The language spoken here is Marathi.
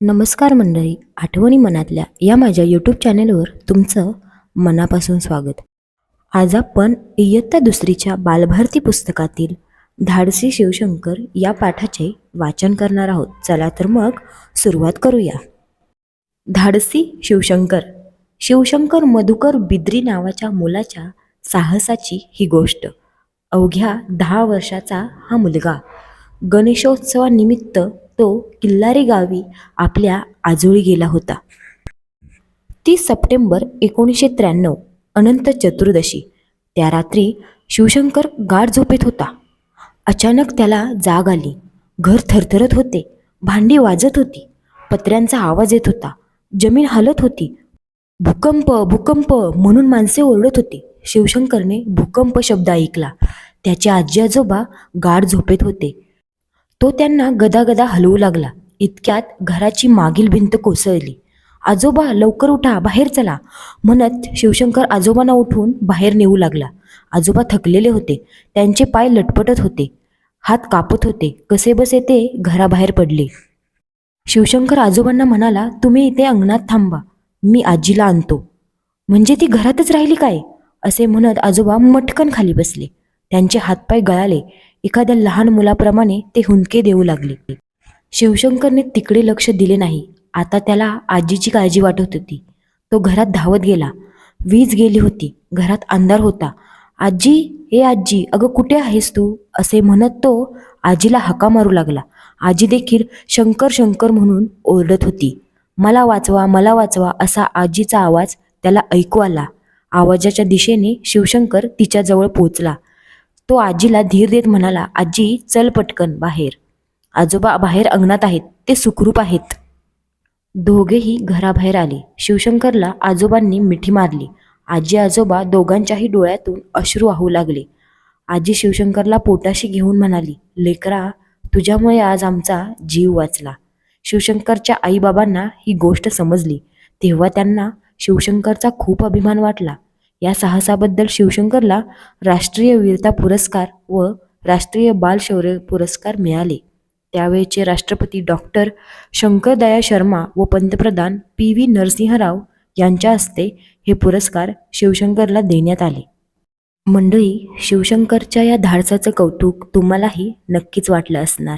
नमस्कार मंडळी आठवणी मनातल्या या माझ्या यूट्यूब चॅनेलवर तुमचं मनापासून स्वागत. आज आपण इयत्ता दुसरीच्या बालभारती पुस्तकातील धाडसी शिवशंकर या पाठाचे वाचन करणार आहोत. चला तर मग सुरुवात करूया. धाडसी शिवशंकर. शिवशंकर मधुकर बिद्री नावाच्या मुलाच्या साहसाची ही गोष्ट. अवघ्या दहा वर्षाचा हा मुलगा. गणेशोत्सवानिमित्त तो किल्लारी गावी आपल्या आजोळी गेला होता. तीस सप्टेंबर एकोणीसशे त्र्याण्णव अनंत चतुर्दशी. त्या रात्री शिवशंकर गाढ झोपेत होता. अचानक त्याला जाग आली. घर थरथरत होते. भांडी वाजत होती. पत्र्यांचा आवाज येत होता. जमीन हलत होती. भूकंप भूकंप म्हणून माणसे ओरडत होती. शिवशंकरने भूकंप शब्द ऐकला. त्याचे आजी आजोबा गाढ झोपेत होते. तो त्यांना गदागदा हलवू लागला. इतक्यात घराची मागील भिंत कोसळली. आजोबा लवकर उठा बाहेर चला म्हणत शिवशंकर आजोबांना उठून बाहेर नेऊ लागला. आजोबा थकलेले होते. त्यांचे पाय लटपटत होते. हात कापत होते. कसेबसे ते घराबाहेर पडले. शिवशंकर आजोबांना म्हणाला तुम्ही इथे अंगणात थांबा. मी आजीला आणतो. म्हणजे ती घरातच राहिली काय? असे म्हणत आजोबा मटकन खाली बसले. त्यांचे हातपाय गळाले. एखाद्या लहान मुलाप्रमाणे ते हुंदके देऊ लागले. शिवशंकरने तिकडे लक्ष दिले नाही. आता त्याला आजीची काळजी वाटत होती. तो घरात धावत गेला. वीज गेली होती. घरात अंधार होता. आजी हे आजी अगं कुठे आहेस तू? असे म्हणत तो आजीला हका मारू लागला. आजी देखील शंकर शंकर म्हणून ओरडत होती. मला वाचवा मला वाचवा असा आजीचा आवाज त्याला ऐकू आला. आवाजाच्या दिशेने शिवशंकर तिच्याजवळ पोचला. तो आजीला धीर देत म्हणाला आजी चल पटकन बाहेर. आजोबा बाहेर अंगणात आहेत ते सुखरूप आहेत. दोघेही घराबाहेर आले. शिवशंकरला आजोबांनी मिठी मारली. आजी आजोबा दोघांच्याही डोळ्यातून अश्रू वाहू लागले. आजी शिवशंकरला पोटाशी घेऊन म्हणाली लेकरा तुझ्यामुळे आज आमचा जीव वाचला. शिवशंकरच्या आईबाबांना ही गोष्ट समजली. तेव्हा त्यांना शिवशंकरचा खूप अभिमान वाटला. या साहसाबद्दल शिवशंकरला राष्ट्रीय वीरता पुरस्कार व राष्ट्रीय बाल शौर्य पुरस्कार मिळाले. त्यावेळचे राष्ट्रपती डॉक्टर शंकरदया शर्मा व पंतप्रधान पी व्ही नरसिंहराव यांच्या हस्ते हे पुरस्कार शिवशंकरला देण्यात आले. मंडळी शिवशंकरच्या या धाडसाचं कौतुक तुम्हालाही नक्कीच वाटलं असणार.